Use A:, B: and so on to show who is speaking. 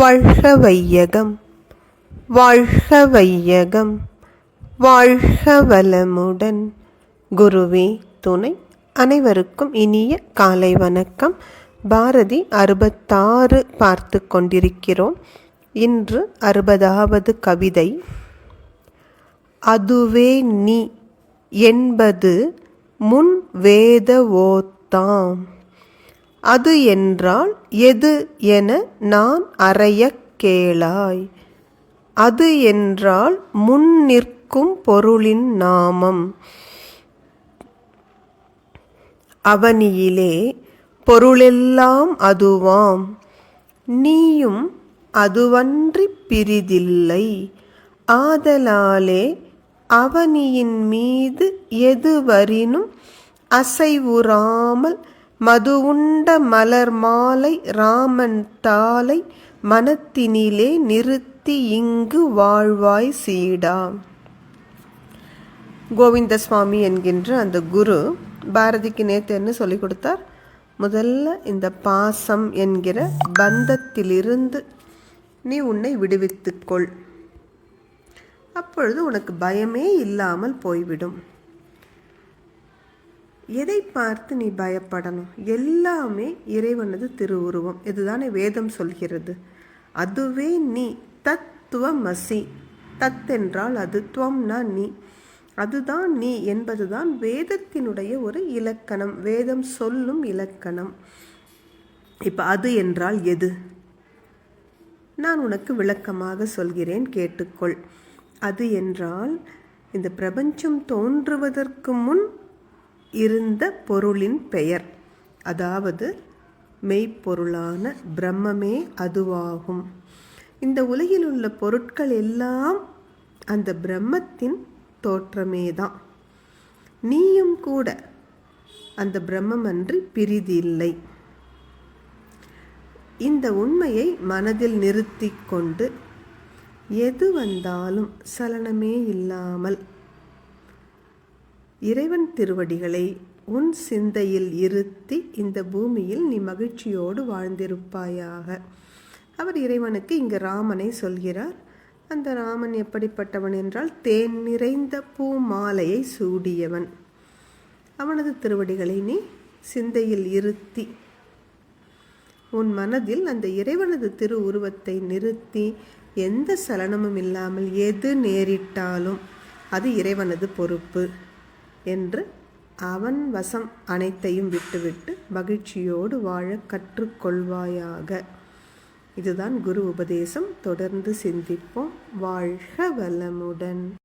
A: வாழ்க வையகம் வாழ்க வையகம் வாழ்க வளமுடன் குருவே துணை அனைவருக்கும் இனிய காலை வணக்கம். பாரதி அறுபத்தாறு பார்த்து கொண்டிருக்கிறோம். இன்று அறுபதாவது கவிதை அதுவே நீ என்பது முன் வேத ஓத்தாம். அது என்றால் எது என நான் அறையக் கேளாய். அது என்றால் முன் நிற்கும் பொருளின் நாமம். அவனியிலே பொருளெல்லாம் அதுவாம். நீயும் அதுவன்றி பிரிதில்லை ஆதலாலே அவனியின் மீது எதுவரினும் அசைவுறாமல் மது உண்ட மலர் மாலை ராமன் தாலை மனத்தினிலே நிறுத்தி இங்கு வாழ்வாய் சீடா. கோவிந்த சுவாமி என்கின்ற அந்த குரு பாரதிக்கு நேற்று என்ன சொல்லி கொடுத்தார்? முதல்ல இந்த பாசம் என்கிற பந்தத்திலிருந்து நீ உன்னை விடுவித்துக்கொள் அப்பொழுது உனக்கு பயமே இல்லாமல் போய்விடும். எதை பார்த்து நீ பயப்படணும்? எல்லாமே இறைவனது திருவுருவம். இதுதானே வேதம் சொல்கிறது. அதுவே நீ. தத்துவமசி. தத் என்றால் அது துவம்னா நீ. அதுதான் நீ என்பதுதான் வேதத்தினுடைய ஒரு இலக்கணம். வேதம் சொல்லும் இலக்கணம். இப்போ அது என்றால் எது? நான் உனக்கு விளக்கமாக சொல்கிறேன் கேட்டுக்கொள். அது என்றால் இந்த பிரபஞ்சம் தோன்றுவதற்கு முன் இருந்த பொருளின் பெயர். அதாவது மெய்ப்பொருளான பிரம்மமே அதுவாகும். இந்த உலகில் உள்ள பொருட்கள் எல்லாம் அந்த பிரம்மத்தின் தோற்றமே தான் நீயும் கூட அந்த பிரம்மம் அன்றி பிரிதில்லை. இந்த உண்மையை மனதில் நிறுத்தி கொண்டு எது வந்தாலும் சலனமே இல்லாமல் இறைவன் திருவடிகளை உன் சிந்தையில் இருத்தி இந்த பூமியில் நீ மகிழ்ச்சியோடு வாழ்ந்திருப்பாயாக. அவர் இறைவனுக்கு இங்கு ராமனை சொல்கிறார். அந்த ராமன் எப்படிப்பட்டவன் என்றால் தேன் நிறைந்த பூ மாலையை சூடியவன். அவனது திருவடிகளை நீ சிந்தையில் இருத்தி உன் மனதில் அந்த இறைவனது திரு உருவத்தை நிறுத்தி எந்த சலனமும் இல்லாமல் எது நேரிட்டாலும் அது இறைவனது பொறுப்பு. என்று அவன் வசம் அனைத்தையும் விட்டுவிட்டு மகிழ்ச்சியோடு வாழ கற்றுக்கொள்வாயாக. இதுதான் குரு உபதேசம். தொடர்ந்து சிந்திப்போம். வாழ்க வளமுடன்.